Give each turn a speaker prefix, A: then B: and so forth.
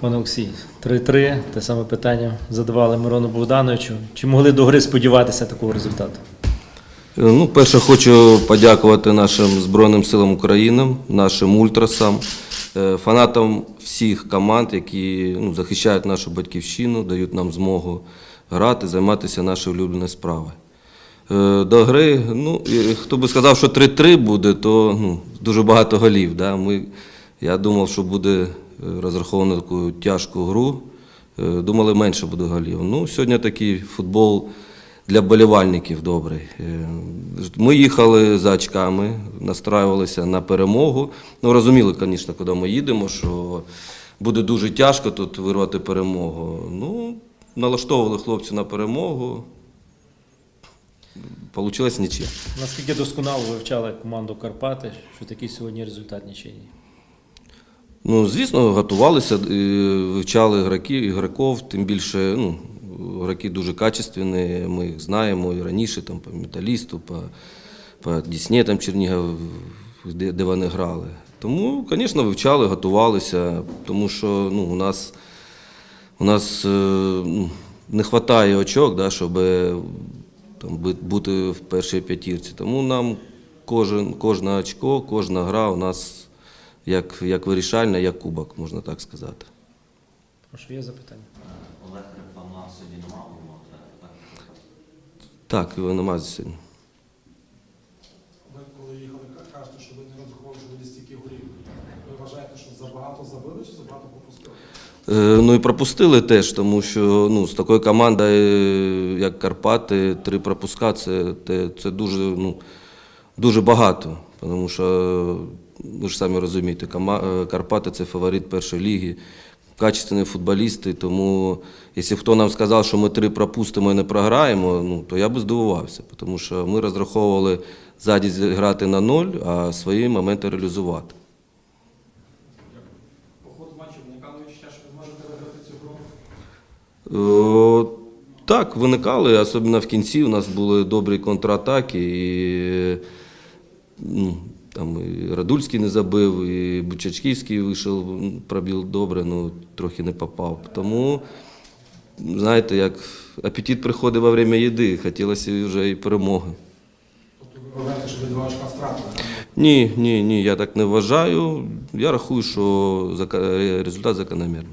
A: Пане Олексій, 3-3, те саме питання задавали Мирону Богдановичу. Чи могли до гри сподіватися такого результату?
B: Е, Ну, перше, хочу подякувати нашим Збройним силам України, нашим ультрасам, е, фанатам всіх команд, які ну, захищають нашу батьківщину, дають нам змогу грати, займатися нашою улюбленою справою. Е, До гри, ну, хто би сказав, що 3-3 буде, то ну, дуже багато голів. Да? Ми, я думав, що буде розраховано таку тяжку гру. Е, Думали, менше буде голів. Ну, сьогодні такий футбол для болівальників добрий. Е, Ми їхали за очками, настраювалися на перемогу. Ну, розуміли, звісно, куди ми їдемо, що буде дуже тяжко тут вирвати перемогу. Ну, налаштовували хлопців на перемогу. Получилась нічия.
A: Наскільки досконало вивчали команду Карпати, що такий сьогодні результат нічийний?
B: Ну, звісно, готувалися, е, вивчали ігроків, ігроків, тим більше ну, ігроки дуже качественні, ми їх знаємо і раніше там, по металісту, по, по Дісні, там, Чернігів, де, де вони грали. Тому, звісно, вивчали, готувалися, тому що ну, у нас, у нас е, ну, не вистачає очок, да, щоб там, бути в першій п'ятірці. Тому нам кожен, кожне очко, кожна гра у нас як, як вирішальна, як кубок, можна так сказати.
A: Прошу, є запитання?
C: Олег Репана сьогодні не мав йому так?
B: Так, його немає сьогодні.
D: Ви коли їхали, кажете, що ви не розраховували, стільки голів. Ви вважаєте, що забагато забили чи забагато пропустили?
B: Е, Ну і пропустили теж, тому що ну, з такою командою, як Карпати, три пропуска це, те- це дуже, ну, дуже багато. Тому що, ви ж самі розумієте, е, Карпати це фаворит першої ліги, качественні футболісти. Тому, якщо хто нам сказав, що ми три пропустимо і не програємо, ну, то я би здивувався, тому що ми розраховували ззаді грати на ноль, а свої моменти реалізувати. О, Так, виникали, особливо в кінці. У нас були добрі контратаки. І, ну, там і Радульський не забив, і Бучачківський вийшов, пробіл добре, ну трохи не попав. Тому, знаєте, як апетит приходить во время їди, хотілося вже і перемоги.
D: Тобто ви вважаєте, що ви два очка втратили?
B: Ні, ні, ні, я так не вважаю. Я рахую, що результат закономірний.